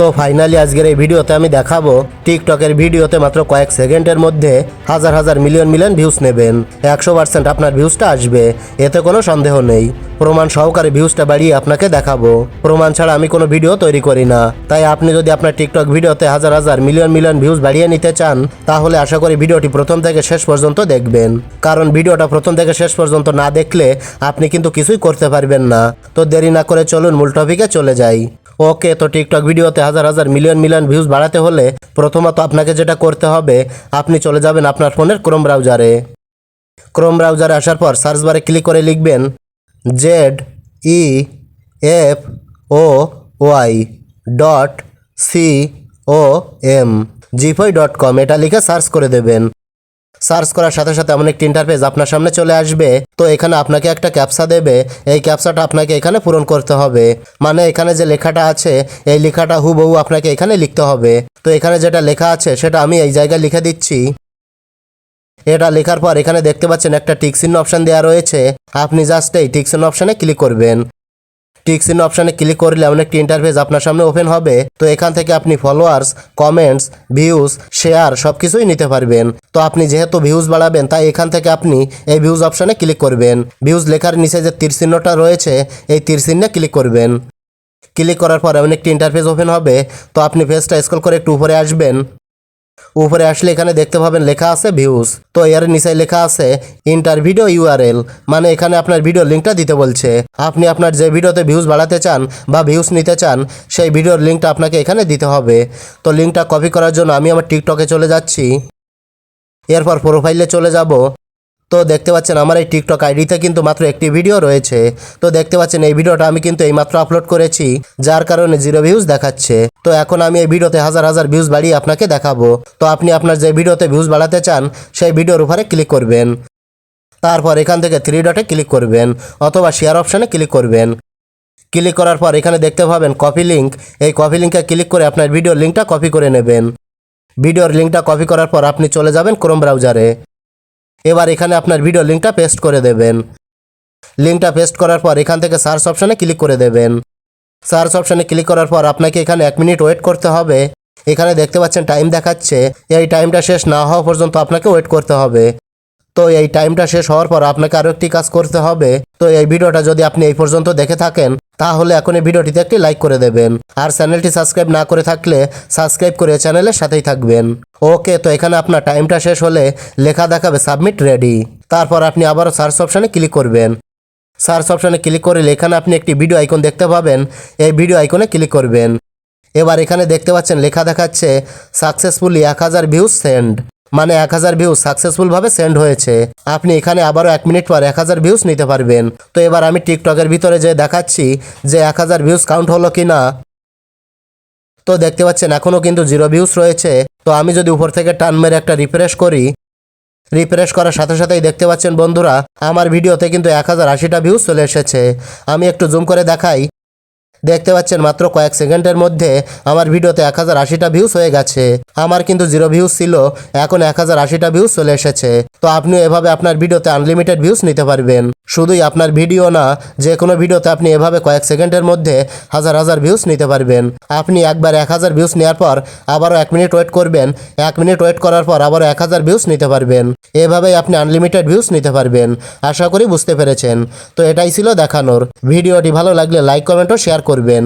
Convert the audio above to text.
তো ফাইনালি আজকের এই ভিডিওতে আমি দেখাবো টিকটকের ভিডিওতে মাত্র কয়েক সেকেন্ডের মধ্যে হাজার হাজার মিলিয়ন মিলিয়ন ভিউজ নেবেন। একশো পার্সেন্ট আপনার ভিউজটা আসবে। এতে কোনো সন্দেহ নেই। প্রমাণ সহকারে ভিউজটা বাড়িয়ে আপনাকে দেখাবো। প্রমাণ ছাড়া আমি কোনো ভিডিও তৈরি করি না। তাই আপনি যদি আপনার টিকটক ভিডিওতে হাজার হাজার মিলিয়ন মিলিয়ন ভিউজ বাড়িয়ে নিতে চান, তাহলে আশা করি ভিডিওটি প্রথম থেকে শেষ পর্যন্ত দেখবেন। কারণ ভিডিওটা প্রথম থেকে শেষ পর্যন্ত না দেখলে আপনি কিন্তু কিছুই করতে পারবেন না। তো দেরি না করে চলুন মূল টপিকে চলে যাই। ওকে, তো টিকটক ভিডিওতে হাজার হাজার মিলিয়ন মিলিয়ন ভিউজ বাড়াতে হলে প্রথমত আপনাকে যেটা করতে হবে, আপনি চলে যাবেন আপনার ফোনের ক্রোম ব্রাউজারে ক্রোম ব্রাউজারে আসার পর সার্চ বারে ক্লিক করে লিখবেন Z E F O Y dot C O M zefoy dot com এটা লিখে সার্চ করে দেবেন। সার্চ করার সাথে সাথে এমন একটি ইন্টারফেস আপনার সামনে চলে আসবে। তো এখানে আপনাকে একটা ক্যাপসা দেবে। এই ক্যাপসাটা আপনাকে এখানে পূরণ করতে হবে। মানে এখানে যে লেখাটা আছে, এই লেখাটা হুবহু আপনাকে এখানে লিখতে হবে। তো এখানে যেটা লেখা আছে, সেটা আমি এই জায়গায় লিখে দিচ্ছি। এটা লেখার পর এখানে দেখতে পাচ্ছেন একটা টিকসিন অপশন দেওয়া রয়েছে। আপনি জাস্ট এই টিকসিন অপশানে ক্লিক করবেন। টিকসিন অপশানে ক্লিক করলে এমন একটি ইন্টারফেস আপনার সামনে ওপেন হবে। তো এখান থেকে আপনি ফলোয়ার্স কমেন্টস ভিউজ শেয়ার সব কিছুই নিতে পারবেন। তো আপনি যেহেতু ভিউজ বাড়াবেন, তাই এখান থেকে আপনি এই ভিউজ অপশানে ক্লিক করবেন। ভিউজ লেখার নিচে যে তীর চিহ্নটা রয়েছে, এই তীর চিহ্নে ক্লিক করবেন। ক্লিক করার পর এমন একটি ইন্টারফেস ওপেন হবে। তো আপনি ফেসটা স্ক্রল করে একটু উপরে আসবেন। উপরে আসলে এখানে দেখতে পাবেন লেখা আছে ভিউজ তো এর নিচে লেখা আছে ইন্টার ভিডিও ইউআরএল মানে এখানে আপনার ভিডিও লিঙ্কটা দিতে বলছে। আপনি আপনার যে ভিডিওতে ভিউজ বাড়াতে চান বা ভিউজ নিতে চান, সেই ভিডিওর লিঙ্কটা আপনাকে এখানে দিতে হবে। তো লিঙ্কটা কপি করার জন্য আমি আমার টিকটকে চলে যাচ্ছি। এরপর প্রোফাইলে চলে যাব। তো দেখতে পাচ্ছেন আমার এই টিকটক আইডিতে কিন্তু মাত্র একটি ভিডিও রয়েছে। তো দেখতে পাচ্ছেন এই ভিডিওটা আমি কিন্তু এইমাত্র আপলোড করেছি, যার কারণে জিরো ভিউজ দেখাচ্ছে। তো এখন আমি এই ভিডিওতে হাজার হাজার ভিউজ বাড়িয়ে আপনাকে দেখাবো। তো আপনি আপনার যে ভিডিওতে ভিউজ বাড়াতে চান, সেই ভিডিওর উপরে ক্লিক করবেন। তারপর এখান থেকে থ্রি ডটে ক্লিক করবেন, অথবা শেয়ার অপশানে ক্লিক করবেন। ক্লিক করার পর এখানে দেখতে পাবেন কপি লিঙ্ক এই কপি লিঙ্কে ক্লিক করে আপনার ভিডিওর লিঙ্কটা কপি করে নেবেন। ভিডিওর লিঙ্কটা কপি করার পর আপনি চলে যাবেন ক্রোম ব্রাউজারে এবার এখানে আপনার ভিডিও লিঙ্কটা পেস্ট করে দেবেন। লিঙ্কটা পেস্ট করার পর এখান থেকে সার্চ অপশানে ক্লিক করে দেবেন। সার্চ অপশানে ক্লিক করার পর আপনাকে এখানে এক মিনিট ওয়েট করতে হবে। এখানে দেখতে পাচ্ছেন টাইম দেখাচ্ছে। এই টাইমটা শেষ না হওয়া পর্যন্ত আপনাকে ওয়েট করতে হবে। তো এই টাইমটা শেষ হওয়ার পর আপনাকে আরও একটি কাজ করতে হবে। তো এই ভিডিওটা যদি আপনি এই পর্যন্ত দেখে থাকেন তাহলে এখন এই ভিডিওটিতে একটি লাইক করে দেবেন। আর চ্যানেলটি সাবস্ক্রাইব না করে থাকলে সাবস্ক্রাইব করে চ্যানেলের সাথেই থাকবেন। ওকে তো এখানে আপনার টাইমটা শেষ হলে লেখা দেখাবে সাবমিট রেডি তারপর আপনি আবারও সার্চ অপশানে ক্লিক করবেন। সার্চ অপশানে ক্লিক করলে এখানে আপনি একটি ভিডিও আইকন দেখতে পাবেন। এই ভিডিও আইকনে ক্লিক করবেন। এবার এখানে দেখতে পাচ্ছেন লেখা দেখাচ্ছে সাকসেসফুলি এক হাজার ভিউজ সেন্ড মানে এক হাজার ভিউজ সাকসেসফুলভাবে সেন্ড হয়েছে। আপনি এখানে আবারও এক মিনিট পর এক হাজার ভিউজ নিতে পারবেন। তো এবার আমি টিকটকের ভিতরে যে দেখাচ্ছি যে এক হাজার ভিউজ কাউন্ট হলো কি না তো দেখতে পাচ্ছেন এখনও কিন্তু জিরো ভিউজ রয়েছে। তো আমি যদি উপর থেকে টান মেরে একটা রিফ্রেশ করি রিফ্রেশ করার সাথে সাথেই দেখতে পাচ্ছেন বন্ধুরা, আমার ভিডিওতে কিন্তু এক হাজার আশিটা ভিউজ চলে এসেছে। আমি একটু জুম করে দেখাই। দেখতে পাচ্ছেন মাত্র কয়েক সেকেন্ডের মধ্যে আমার ভিডিওতে এক হাজার আশিটা ভিউজ হয়ে গেছে। আমার কিন্তু জিরো ভিউজ ছিল, এখন এক হাজার আশিটা ভিউজ চলে এসেছে। তো আপনিও এভাবে আপনার ভিডিওতে আনলিমিটেড ভিউজ নিতে পারবেন। শুধুই আপনার ভিডিও না, যে কোনো ভিডিওতে আপনি এভাবে কয়েক সেকেন্ডের মধ্যে হাজার হাজার ভিউস নিতে পারবেন। আপনি একবার এক হাজার ভিউস নেওয়ার পর আবারও এক মিনিট ওয়েট করবেন, এক মিনিট ওয়েট করার পর আবারও এক হাজার ভিউস নিতে পারবেন। এভাবেই আপনি আনলিমিটেড ভিউস নিতে পারবেন। আশা করি বুঝতে পেরেছেন। তো এটাই ছিল দেখানোর। ভিডিওটি ভালো লাগলে লাইক কমেন্ট ও শেয়ার করবেন।